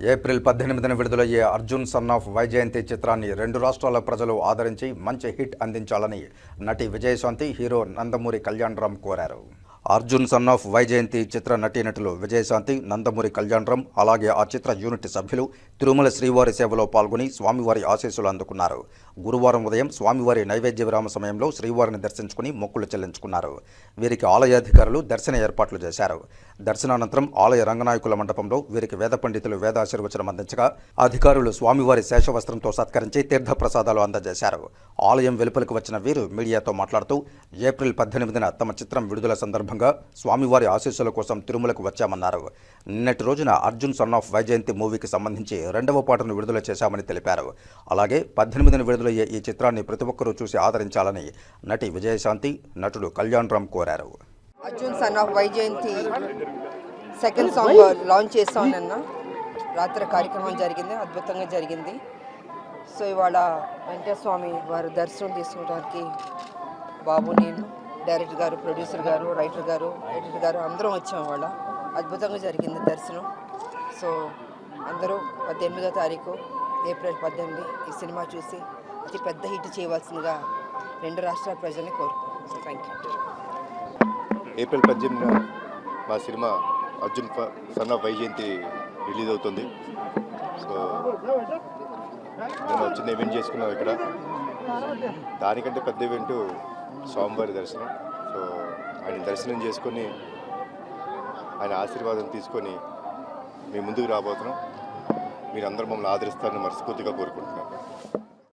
April పద్దెనిమిదిన విడుదలయ్యే Arjun son of Vyjayanthi చిత్రాన్ని రెండు రాష్ట్రాల ప్రజలు ఆదరించి మంచి హిట్ అందించాలని నటి విజయశాంతి హీరో నందమూరి కళ్యాణ్ రామ్ కోరారు. అర్జున్ సన్ ఆఫ్ వైజయంతి చిత్ర నటీనటులు విజయశాంతి నందమూరి కళ్యాణరామ్ అలాగే ఆ చిత్ర యూనిట్ సభ్యులు తిరుమల శ్రీవారి సేవలో పాల్గొని స్వామివారి ఆశీస్సులు అందుకున్నారు. గురువారం ఉదయం స్వామివారి నైవేద్య విరామ సమయంలో శ్రీవారిని దర్శించుకుని మొక్కులు చెల్లించుకున్నారు. వీరికి ఆలయాధికారులు దర్శన ఏర్పాట్లు చేశారు. దర్శనానంతరం ఆలయ రంగనాయకుల మండపంలో వీరికి వేద పండితులు వేదాశీర్వచనం అందించగా అధికారులు స్వామివారి శేషవస్త్రంతో సత్కరించి తీర్థప్రసాదాలు అందజేశారు. ఆలయం వెలుపలకు వచ్చిన వీరు మీడియాతో మాట్లాడుతూ ఏప్రిల్ పద్దెనిమిదిన తమ చిత్రం విడుదల సందర్భంగా స్వామివారి ఆశీస్సుల కోసం తిరుమలకు వచ్చామన్నారు. నిన్నటి రోజున అర్జున్ సన్ ఆఫ్ వైజయంతి మూవీకి సంబంధించి రెండవ పాటను విడుదల చేశామని తెలిపారు. అలాగే పద్దెనిమిదిన విడుదలయ్యే ఈ చిత్రాన్ని ప్రతి ఒక్కరూ చూసి ఆదరించాలని నటి విజయశాంతి నటుడు కళ్యాణ్ రామ్ కోరారు. Arjun son of Vyjayanthi second song launch చేస్తాం రాత్రి కార్యక్రమం జరిగింది అద్భుతంగా జరిగింది. సో ఇవాళ వెంకటస్వామి వారి దర్శనం తీసుకోవడానికి బాబు నేను డైరెక్టర్ గారు ప్రొడ్యూసర్ గారు రైటర్ గారు ఎడిటర్ గారు అందరం వచ్చాం వాళ్ళ అద్భుతంగా జరిగింది దర్శనం. సో అందరూ పద్దెనిమిదో తారీఖు ఏప్రిల్ పద్దెనిమిది ఈ సినిమా చూసి అతి పెద్ద హిట్ చేయవలసిందిగా రెండు రాష్ట్రాల ప్రజల్ని కోరుకుంటున్నాను థ్యాంక్ యూ ఏప్రిల్ పద్దెనిమిదిన మా సినిమా అర్జున్ ఫ- సన్ ఆఫ్ వైజయంతి రిలీజ్ అవుతుంది. సో నేను చిన్న ఈవెంట్ చేసుకున్నాం ఇక్కడ. దానికంటే పెద్ద ఈవెంట్ స్వామివారి దర్శనం. సో ఆయన దర్శనం చేసుకొని ఆయన ఆశీర్వాదం తీసుకొని మీ ముందుకు రాబోతున్నాం. మీరందరూ మమ్మల్ని ఆదరిస్తారని మనస్ఫూర్తిగా కోరుకుంటున్నాను.